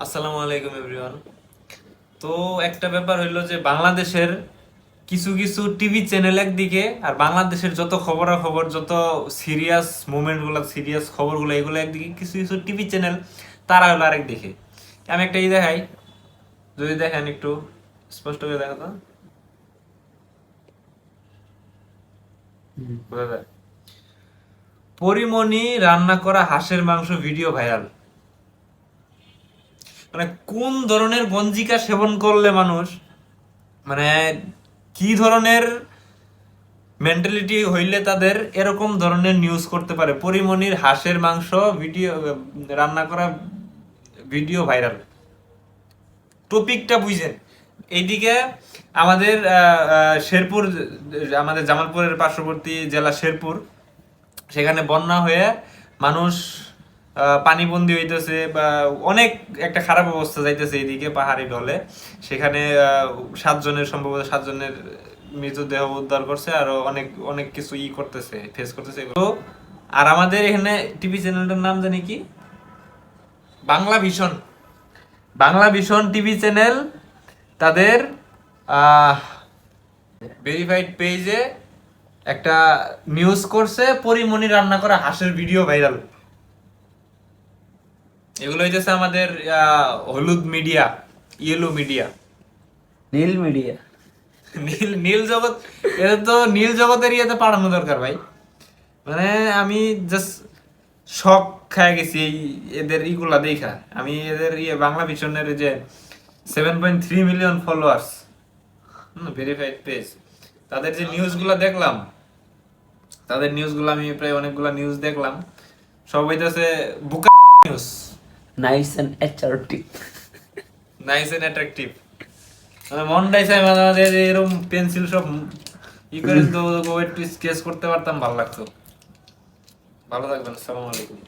আসসালামু আলাইকুম এভরিওয়ান তো একটা ব্যাপার হইল যে বাংলাদেশের কিছু কিছু টিভি চ্যানেল একদিকে আর বাংলাদেশের যত খবরাখবর যত সিরিয়াস মুভমেন্টগুলো সিরিয়াস খবরগুলো এগুলো একদিকে কিছু কিছু টিভি চ্যানেল তারা হলো আরেক দিকে। আমি একটা ই দেখাই। যদি দেখেন একটু স্পষ্ট করে দেখা তো। বোঝা যায় পরিমণি রান্না করা হাঁসের মাংস ভিডিও ভাইরাল। মানে কোন ধরনের গঞ্জিকা সেবন করলে মানুষ মানে কি ধরনের মেন্টালিটি হইলে তাদের এরকম ধরনের নিউজ করতে পারে? পরিমণির হাঁসের মাংস ভিডিও রান্না করা ভিডিও ভাইরাল টপিকটা বুঝেন। এইদিকে আমাদের শেরপুর, আমাদের জামালপুরের পার্শ্ববর্তী জেলা শেরপুর, সেখানে বন্যা হয়ে মানুষ পানিবন্দী হইতেছে বা অনেক একটা খারাপ অবস্থা যাইতেছে এইদিকে পাহাড়ি ঢলে। সেখানে সাতজনের, সম্ভবত সাতজনের মৃতদেহ উদ্ধার করছে আর অনেক অনেক কিছু ই করতেছে ফেস করতেছে তো, আর আমাদের এখানে টিভি চ্যানেলটার নাম জানি কি? বাংলা ভীষণ বাংলা ভীষণ টিভি চ্যানেল তাদের ভেরিফাইড পেজে একটা নিউজ করছে, পরিমণি রান্না করা হাঁসের ভিডিও ভাইরাল এগুলো হইতেছে আমাদের হলুদ মিডিয়া ইয়েলো মিডিয়া নীল মিডিয়া। নীল নীল জগৎ এটা তো নীল জগতের ইয়েতে পাঠানো দরকার ভাই। মানে আমি জাস্ট শখ খায় গেছি এই এদের ইগুলা দেখা। আমি এদের ইয়ে বাংলা ভিশনের যে seven point three million followers verified page তাদের যে নিউজগুলো দেখলাম তাদের নিউজগুলো আমি প্রায় অনেকগুলো নিউজ দেখলাম। সব হইতেছে বুকা news nice and attractive nice and attractive মানে মন চাই মাঝে মাঝে এরকম পেন্সিল সব ই করে তো একটু স্কেচ করতে পারতাম ভালো লাগতো। ভালো থাকবেন আসসালামু আলাইকুম।